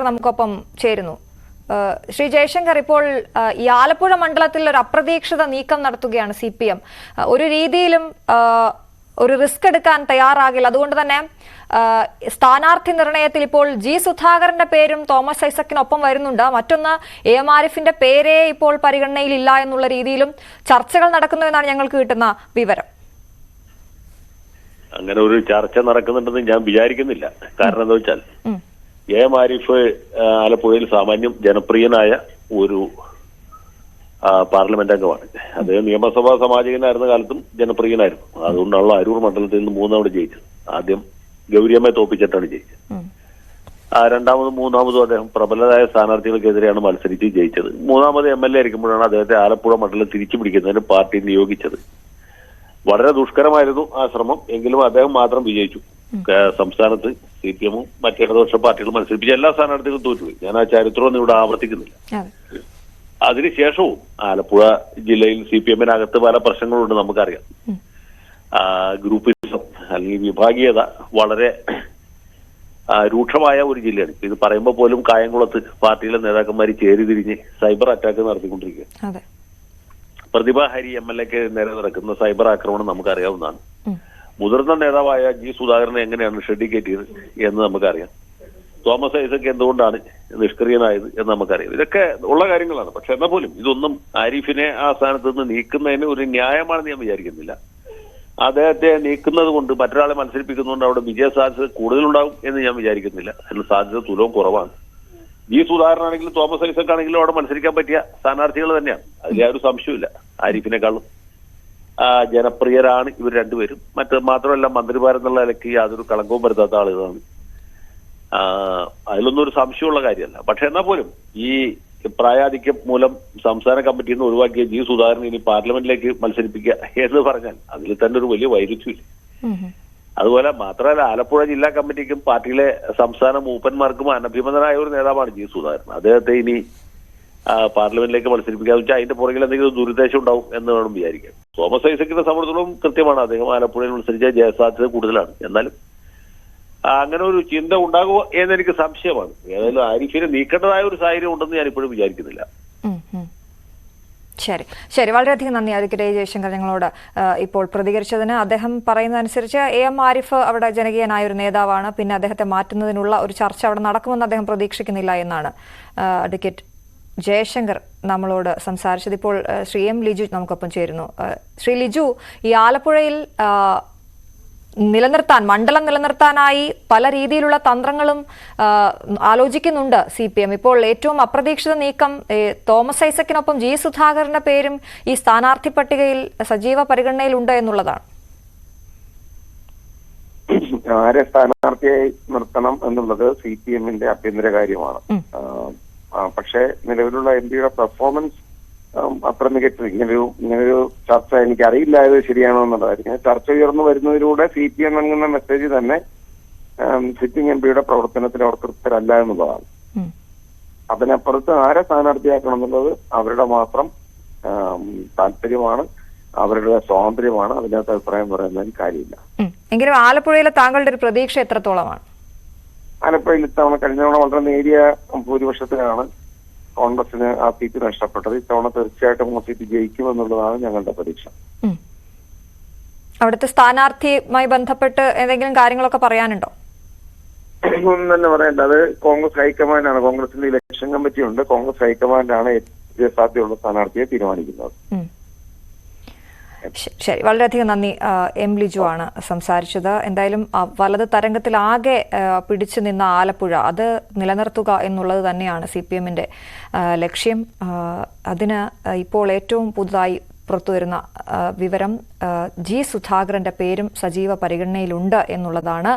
ജയശങ്കർ നമുക്കൊപ്പം ചേരുന്നു. ശ്രീ ജയശങ്കർ ഇപ്പോൾ ഈ ആലപ്പുഴ മണ്ഡലത്തിൽ ഒരു അപ്രതീക്ഷിത നീക്കം നടത്തുകയാണ് സി പി എം. ഒരു രീതിയിലും ഒരു റിസ്ക് എടുക്കാൻ തയ്യാറാകില്ല. അതുകൊണ്ട് തന്നെ സ്ഥാനാർത്ഥി നിർണയത്തിൽ ഇപ്പോൾ ജി സുധാകരന്റെ പേരും തോമസ് ഐസക്കിനൊപ്പം വരുന്നുണ്ട്. മറ്റൊന്ന് എ എം ആരിഫിന്റെ പേരേ ഇപ്പോൾ പരിഗണനയിലില്ല എന്നുള്ള രീതിയിലും ചർച്ചകൾ നടക്കുന്നു എന്നാണ് ഞങ്ങൾക്ക് കിട്ടുന്ന വിവരം. അങ്ങനെ ഒരു ചർച്ച നടക്കുന്നുണ്ടെന്ന് ഞാൻ വിചാരിക്കുന്നില്ല. കാരണം എന്താ വെച്ചാൽ. എ എം ആരിഫ് ആലപ്പുഴയിൽ സാമാന്യം ജനപ്രിയനായ ഒരു പാർലമെന്റ് അംഗമാണ്. അദ്ദേഹം നിയമസഭാ സമാജകനായിരുന്ന കാലത്തും ജനപ്രിയനായിരുന്നു. അതുകൊണ്ടാണല്ലോ അരൂർ മണ്ഡലത്തിൽ നിന്ന് മൂന്നാമത് ജയിച്ചത്. ആദ്യം ഗൗരിയമ്മയെ തോപ്പിച്ചിട്ടാണ് ജയിച്ചത്. ആ രണ്ടാമതും മൂന്നാമതും അദ്ദേഹം പ്രബലരായ സ്ഥാനാർത്ഥികൾക്കെതിരെയാണ് മത്സരിച്ച് ജയിച്ചത്. മൂന്നാമത് എം എൽ എ ആയിരിക്കുമ്പോഴാണ് അദ്ദേഹത്തെ ആലപ്പുഴ മണ്ഡലം തിരിച്ചു പിടിക്കുന്നതിന് പാർട്ടി നിയോഗിച്ചത്. വളരെ ദുഷ്കരമായിരുന്നു ആ ശ്രമം. എങ്കിലും അദ്ദേഹം മാത്രം വിജയിച്ചു. സംസ്ഥാനത്ത് സി പി എമ്മും മറ്റ് ഇടതുപക്ഷ പാർട്ടികളും മത്സരിപ്പിച്ച എല്ലാ സ്ഥാനാർത്ഥികളും തോറ്റുപോയി. ഞാൻ ആ ചരിത്രമൊന്നും ഇവിടെ ആവർത്തിക്കുന്നില്ല. അതിനുശേഷവും ആലപ്പുഴ ജില്ലയിൽ സി പി എമ്മിനകത്ത് പല പ്രശ്നങ്ങളുണ്ട് നമുക്കറിയാം. ഗ്രൂപ്പിസം അല്ലെങ്കിൽ വിഭാഗീയത വളരെ രൂക്ഷമായ ഒരു ജില്ലയാണ്. ഇത് പറയുമ്പോൾ പോലും കായംകുളത്ത് പാർട്ടിയിലെ നേതാക്കന്മാർ ചേരി തിരിഞ്ഞ് സൈബർ അറ്റാക്ക് നടത്തിക്കൊണ്ടിരിക്കുക പ്രതിഭ ഹരി എം എൽ എക്ക് നേരെ നടക്കുന്ന സൈബർ ആക്രമണം നമുക്കറിയാവുന്നതാണ്. മുതിർന്ന നേതാവായ ജി സുധാകരനെ എങ്ങനെയാണ് ഷെഡിക്കേറ്റ് ചെയ്തത് എന്ന് നമുക്കറിയാം. തോമസ് ഐസക് എന്തുകൊണ്ടാണ് നിഷ്ക്രിയനായത് എന്ന് നമുക്കറിയാം. ഇതൊക്കെ ഉള്ള കാര്യങ്ങളാണ്. പക്ഷെ എന്നാൽ പോലും ഇതൊന്നും ആരിഫിനെ ആ സ്ഥാനത്ത് നിന്ന് നീക്കുന്നതിന് ഒരു ന്യായമാണെന്ന് ഞാൻ വിചാരിക്കുന്നില്ല. അദ്ദേഹത്തെ നീക്കുന്നത് കൊണ്ട് മറ്റൊരാളെ മത്സരിപ്പിക്കുന്നതുകൊണ്ട് അവിടെ വിജയ സാധ്യത കൂടുതലുണ്ടാവും എന്ന് ഞാൻ വിചാരിക്കുന്നില്ല. അതിന് സാധ്യത തുലവും കുറവാണ്. ജി സുധാകരനാണെങ്കിലും തോമസ് ഐസക് ആണെങ്കിലും അവിടെ മത്സരിക്കാൻ പറ്റിയ സ്ഥാനാർത്ഥികൾ തന്നെയാണ്. അതിൽ ആ ഒരു സംശയമില്ല ആരിഫിനെക്കാളും. ജനപ്രിയരാണ് ഇവർ രണ്ടുപേരും. മറ്റ് മാത്രമല്ല മന്ത്രിമാരെന്നുള്ള നിലയ്ക്ക് യാതൊരു കളങ്കവും വരുത്താത്ത ആളുകളാണ്. അതിലൊന്നും ഒരു സംശയമുള്ള കാര്യമല്ല. പക്ഷെ എന്നാൽ പോലും ഈ പ്രായാധിക്യം മൂലം സംസ്ഥാന കമ്മിറ്റിയിൽ നിന്ന് ഒഴിവാക്കിയ ജി സുധാകരൻ ഇനി പാർലമെന്റിലേക്ക് മത്സരിപ്പിക്കുക എന്ന് പറഞ്ഞാൽ അതിൽ തന്നെ ഒരു വലിയ വൈരുദ്ധ്യമില്ല. അതുപോലെ മാത്രമല്ല ആലപ്പുഴ ജില്ലാ കമ്മിറ്റിക്കും പാർട്ടിയിലെ സംസ്ഥാന മൂപ്പന്മാർക്കും അനഭിമതനായ ഒരു നേതാവാണ് ജി സുധാകരൻ. അദ്ദേഹത്തെ ഇനി പാർലമെന്റിലേക്ക് മത്സരിപ്പിക്കാന്ന് വെച്ചാൽ അതിന്റെ പുറകിൽ എന്തെങ്കിലും ദുരുദ്ദേശം ഉണ്ടാവും എന്ന് വേണം വിചാരിക്കാൻ. തോമസ് ഐസക്കിന്റെ സംബന്ധിച്ചിടത്തോളം കൃത്യമാണ്. അദ്ദേഹം ആലപ്പുഴയിൽ മത്സരിച്ച ജയസാധ്യത കൂടുതലാണ്. എന്നാലും അങ്ങനെ ഒരു ചിന്ത ഉണ്ടാകുമോ എന്നെനിക്ക് സംശയമാണ്. ഏതായാലും ആരിഫിനെ നീക്കേണ്ടതായ ഒരു സാഹചര്യം ഉണ്ടെന്ന് ഞാൻ ഇപ്പോഴും വിചാരിക്കുന്നില്ല. ശരി. ശരി വളരെയധികം നന്ദി എ ജയശങ്കർ ഞങ്ങളോട്. ഇപ്പോൾ പ്രതികരിച്ചതിന് അദ്ദേഹം പറയുന്നതനുസരിച്ച് എ എം ആരിഫ് അവിടെ ജനകീയനായ ഒരു നേതാവാണ്. പിന്നെ അദ്ദേഹത്തെ മാറ്റുന്നതിനുള്ള ഒരു ചർച്ച അവിടെ നടക്കുമെന്ന് അദ്ദേഹം പ്രതീക്ഷിക്കുന്നില്ല എന്നാണ് അഡ്വക്കേറ്റ് ജയശങ്കർ നമ്മളോട് സംസാരിച്ചത് ഇപ്പോൾ ശ്രീ എം ലിജു നമുക്കൊപ്പം ചേരുന്നു. ശ്രീ ലിജു ഈ ആലപ്പുഴയിൽ നിലനിർത്താൻ മണ്ഡലം നിലനിർത്താനായി പല രീതിയിലുള്ള തന്ത്രങ്ങളും ആലോചിക്കുന്നുണ്ട് സി പി എം. ഇപ്പോൾ ഏറ്റവും അപ്രതീക്ഷിത നീക്കം തോമസ് ഐസക്കിനൊപ്പം ജി സുധാകരന്റെ പേരും ഈ സ്ഥാനാർത്ഥി പട്ടികയിൽ സജീവ പരിഗണനയിലുണ്ട് എന്നുള്ളതാണ്. ആരെ സ്ഥാനാർത്ഥിയായി നിർത്തണം എന്നുള്ളത് സി പി എമ്മിന്റെ ആഭ്യന്തര കാര്യമാണ്. പക്ഷേ നിലവിലുള്ള എം പിയുടെ പെർഫോമൻസ് അത്ര മികച്ചത് ഇങ്ങനൊരു ഇങ്ങനൊരു ചർച്ച എനിക്ക് അറിയില്ലായത് ശരിയാണോ എന്നുള്ളതായിരിക്കും ചർച്ച ഉയർന്നു വരുന്നതിലൂടെ സി പി എം നൽകുന്ന മെസ്സേജ് തന്നെ സിറ്റിംഗ് എം പിയുടെ പ്രവർത്തനത്തിൽ അവർ തൃപ്തരല്ല എന്നുള്ളതാണ്. അതിനപ്പുറത്ത് ആരെ സ്ഥാനാർത്ഥിയാക്കണം എന്നുള്ളത് അവരുടെ മാത്രം താല്പര്യമാണ്. അവരുടെ സ്വാതന്ത്ര്യമാണ്. അതിനകത്ത് അഭിപ്രായം പറയുന്നതിന് കാര്യമില്ല എങ്കിലും ആലപ്പുഴയിലെ താങ്കളുടെ ഒരു പ്രതീക്ഷ എത്രത്തോളമാണ്? ആലപ്പുഴയിൽ ഇത്തവണ കഴിഞ്ഞ തവണ വളരെ നേരിയ ഭൂരിപക്ഷത്തിനാണ് കോൺഗ്രസിന് ആ സീറ്റ് നഷ്ടപ്പെട്ടത്. ഇത്തവണ തീർച്ചയായിട്ടും ആ സീറ്റ് ജയിക്കുമെന്നുള്ളതാണ് ഞങ്ങളുടെ പ്രതീക്ഷ. അവിടുത്തെ സ്ഥാനാർത്ഥിയുമായി ബന്ധപ്പെട്ട് എന്തെങ്കിലും കാര്യങ്ങളൊക്കെ പറയാനുണ്ടോ? ഒന്നും തന്നെ പറയണ്ട. അത് കോൺഗ്രസ് ഹൈക്കമാൻഡാണ്. കോൺഗ്രസിന്റെ ഇലക്ഷൻ കമ്മിറ്റി ഉണ്ട് കോൺഗ്രസ് ഹൈക്കമാൻഡാണ് ആണ് സാധ്യതയുള്ള സ്ഥാനാർത്ഥിയെ തീരുമാനിക്കുന്നത്. ശരി വളരെയധികം നന്ദി. എം ലിജു ആണ് സംസാരിച്ചത്. എന്തായാലും വലത് തരംഗത്തിൽ ആകെ പിടിച്ചു നിന്ന ആലപ്പുഴ അത് നിലനിർത്തുക എന്നുള്ളത് തന്നെയാണ് സി പി എമ്മിന്റെ ലക്ഷ്യം അതിന് ഇപ്പോൾ ഏറ്റവും പുതുതായി പുറത്തുവരുന്ന വിവരം ജി സുധാകരന്റെ പേരും സജീവ പരിഗണനയിലുണ്ട് എന്നുള്ളതാണ്.